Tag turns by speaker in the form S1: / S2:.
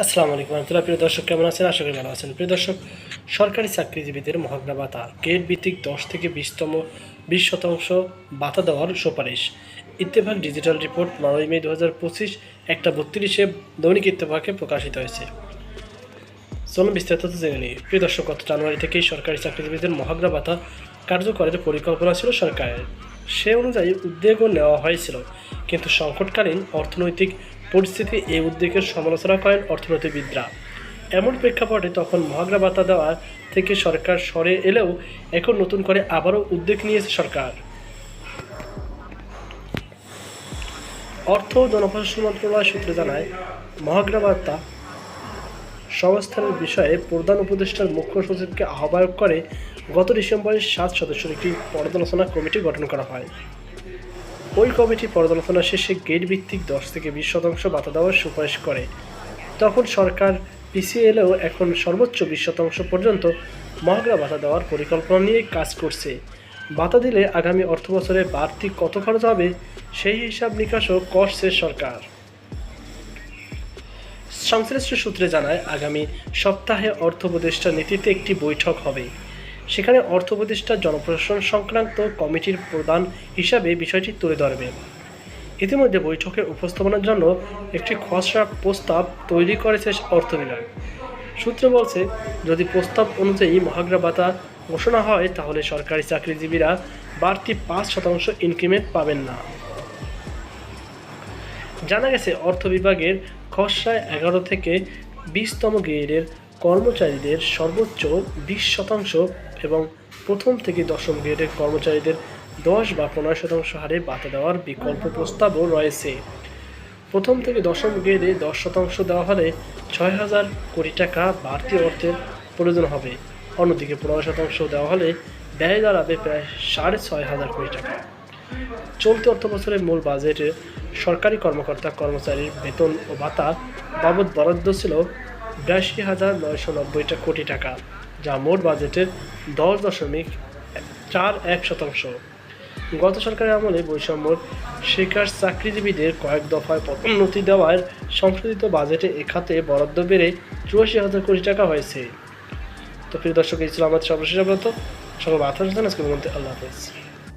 S1: আসসালামু আলাইকুম রহমতুল্লাহ। প্রিয় দর্শক, কেমন আছেন? আশা করি ভালো আছেন। প্রিয় দর্শক, সরকারি চাকরিজীবীদের মহাগ্রা ভাতা গেট ভিত্তিক দশ থেকে বিশতম, বিশ শতাংশ ভাতা দেওয়ার সুপারিশ। ইত্তেফাক ডিজিটাল রিপোর্ট বারোই মে দু হাজার পঁচিশ, একটা বত্রিশে দৈনিক ইত্তেফাকে প্রকাশিত হয়েছে। চলুন বিস্তারিত জেনে নিই। প্রিয় দর্শক, গত জানুয়ারি থেকেই সরকারি চাকরিজীবীদের মহাগ্রা ভাতা কার্যকরের পরিকল্পনা ছিল সরকারের। সে অনুযায়ী উদ্যোগও নেওয়া হয়েছিল, কিন্তু সংকটকালীন অর্থনৈতিক পরিস্থিতি এই উদ্যোগের সমালোচনা করেন অর্থনীতিবিদরা। এমন প্রেক্ষাপটে তখন মহাগ্রা ভাতা দেওয়া থেকে সরকার সরে এলেও এখন নতুন করে আবারও উদ্যোগ নিয়েছে সরকার। অর্থ জনপ্রশাসন মন্ত্রণালয় সূত্রে জানায় মহাগ্রা বার্তা সংস্থানের বিষয়ে প্রধান উপদেষ্টার মুখ্য সচিবকে আহ্বায়ক করে গত ডিসেম্বরে সাত সদস্যের একটি পর্যালোচনা কমিটি গঠন করা হয়। ওই কমিটি পর্যালোচনা শেষে গেট ভিত্তিক দশ থেকে বিশ শতাংশ ভাতা দেওয়ার সুপারিশ করে। তখন সরকার পিছিয়ে এখন সর্বোচ্চ বিশ শতাংশ পর্যন্ত মহাগ্রা ভাতা দেওয়ার পরিকল্পনা নিয়ে কাজ করছে। ভাতা দিলে আগামী অর্থ বছরে বাড়তি কত খরচ হবে সেই হিসাব নিকাশও করছে সরকার। সংশ্লিষ্ট সূত্রে জানায়, আগামী সপ্তাহে অর্থ উপদেষ্টা নীতিতে একটি বৈঠক হবে। সেখানে অর্থ উপদেষ্টা জনপ্রশাসন সংক্রান্ত কমিটির প্রধান হিসাবে বিষয়টি তুলে ধরবে। ইতিমধ্যে বৈঠকে উপস্থাপনার জন্য একটি খসড়া প্রস্তাব তৈরি করেছে অর্থ বিভাগ সূত্র বলছে, যদি প্রস্তাব অনুযায়ী মহাগ্রা ভাতা ঘোষণা হয়, তাহলে সরকারি চাকরিজীবীরা বাড়তি পাঁচ শতাংশ ইনক্রিমেন্ট পাবেন না। জানা গেছে অর্থ বিভাগের খসড়ায় এগারো থেকে বিশতম গ্রেডের কর্মচারীদের সর্বোচ্চ বিশ শতাংশ এবং প্রথম থেকে দশম গ্রেডের কর্মচারীদের দশ বা পনেরো শতাংশ হারে বাতা দেওয়ার বিকল্প প্রস্তাবও রয়েছে। প্রথম থেকে দশম গ্রেডে দশ শতাংশ দেওয়া হলে ছয় হাজার কোটি টাকা বাড়তি অর্থের প্রয়োজন হবে। অন্যদিকে পনেরো শতাংশ দেওয়া হলে ব্যয় দাঁড়াবে প্রায় সাড়ে ছয় হাজার কোটি টাকা। চলতি অর্থ বছরের মূল বাজেটে সরকারি কর্মকর্তা কর্মচারীর বেতন ও ভাতা বাবদ বরাদ্দ ছিল বিরাশি হাজার নয়শো নব্বইটা কোটি টাকা। যা মোট বাজেটের দশ দশমিক চার এক শতাংশ। গত সরকারের আমলে বৈষম্য শিকার চাকরিজীবীদের কয়েক দফায় পদোন্নতি দেওয়ার সংশোধিত বাজেটে এ খাতে বরাদ্দ বেড়ে চুয়াশি হাজার কোটি টাকা হয়েছে। তো প্রিয় দর্শক, এই ছিল আমাদের সর্বশেষ অব্রত সকল বার্তা আল্লাহ হাফেজ।